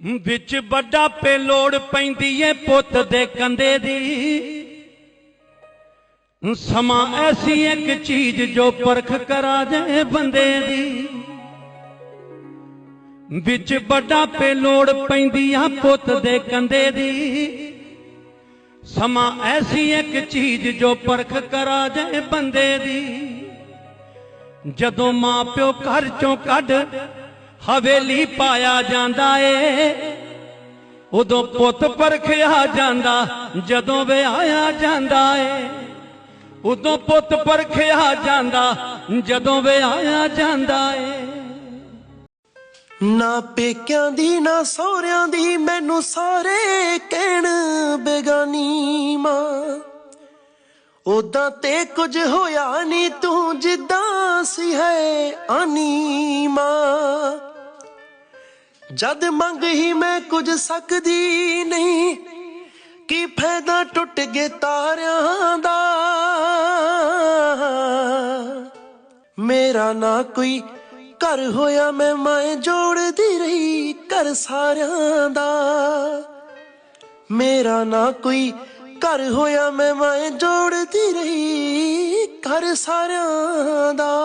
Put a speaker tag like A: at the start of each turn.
A: ਵਿੱਚ ਵੱਡਾ ਪੇ ਲੋੜ ਪੈਂਦੀ ਏ ਪੁੱਤ ਦੇ ਕੰਦੇ ਦੀ। ਸਮਾਂ ਐਸੀ ਇੱਕ ਚੀਜ਼ ਜੋ ਪਰਖ ਕਰਾ ਜਾਏ ਬੰਦੇ ਦੀ। ਵਿੱਚ ਵੱਡਾ ਪੇ ਲੋੜ ਪੈਂਦੀ ਆ ਪੁੱਤ ਦੇ ਕੰਦੇ ਦੀ। ਸਮਾਂ ਐਸੀ ਇੱਕ ਚੀਜ਼ ਜੋ ਪਰਖ ਕਰਾ ਜਾਏ ਬੰਦੇ ਦੀ। ਜਦੋਂ ਮਾਂ ਪਿਓ ਘਰ ਚੋਂ ਕੱਢ ਹਵੇਲੀ ਪਾਇਆ ਜਾਂਦਾ ਏ। ਉਦੋਂ ਪੁੱਤ ਪਰਖਿਆ ਜਾਂਦਾ, ਜਦੋਂ ਵਿਆਹਿਆ ਜਾਂਦਾ ਏ। ਉਦੋਂ ਪੁੱਤ ਪਰਖਿਆ ਜਾਂਦਾ, ਜਦੋਂ ਵਿਆਹਿਆ ਜਾਂਦਾ ਏ।
B: ਨਾ ਪੇਕਿਆਂ ਦੀ, ਨਾ ਸਹੁਰਿਆਂ ਦੀ, ਮੈਨੂੰ ਸਾਰੇ ਕਹਿਣ ਬੇਗਾਨੀ ਮਾਂ। ਉਦਾਂ ਤੇ ਕੁਝ ਹੋਇਆ ਨਹੀਂ ਤੂੰ ਜਿੱਦਾਂ ਸੀ ਹੈ ਆਨੀ ਮਾਂ। ਜਦ ਮੰਗ ਹੀ ਮੈਂ ਕੁਝ ਸਕਦੀ ਨਹੀਂ, ਕੀ ਫਾਇਦਾ ਟੁੱਟ ਗਏ ਤਾਰਿਆਂ ਦਾ? ਮੇਰਾ ਨਾ ਕੋਈ ਘਰ ਹੋਇਆ, ਮੈਂ ਮਾਏ ਜੋੜਦੀ ਰਹੀ ਘਰ ਸਾਰਿਆਂ ਦਾ। ਮੇਰਾ ਨਾ ਕੋਈ ਘਰ ਹੋਇਆ, ਮੈਂ ਮਾਏ ਜੋੜਦੀ ਰਹੀ ਘਰ ਸਾਰਿਆਂ ਦਾ।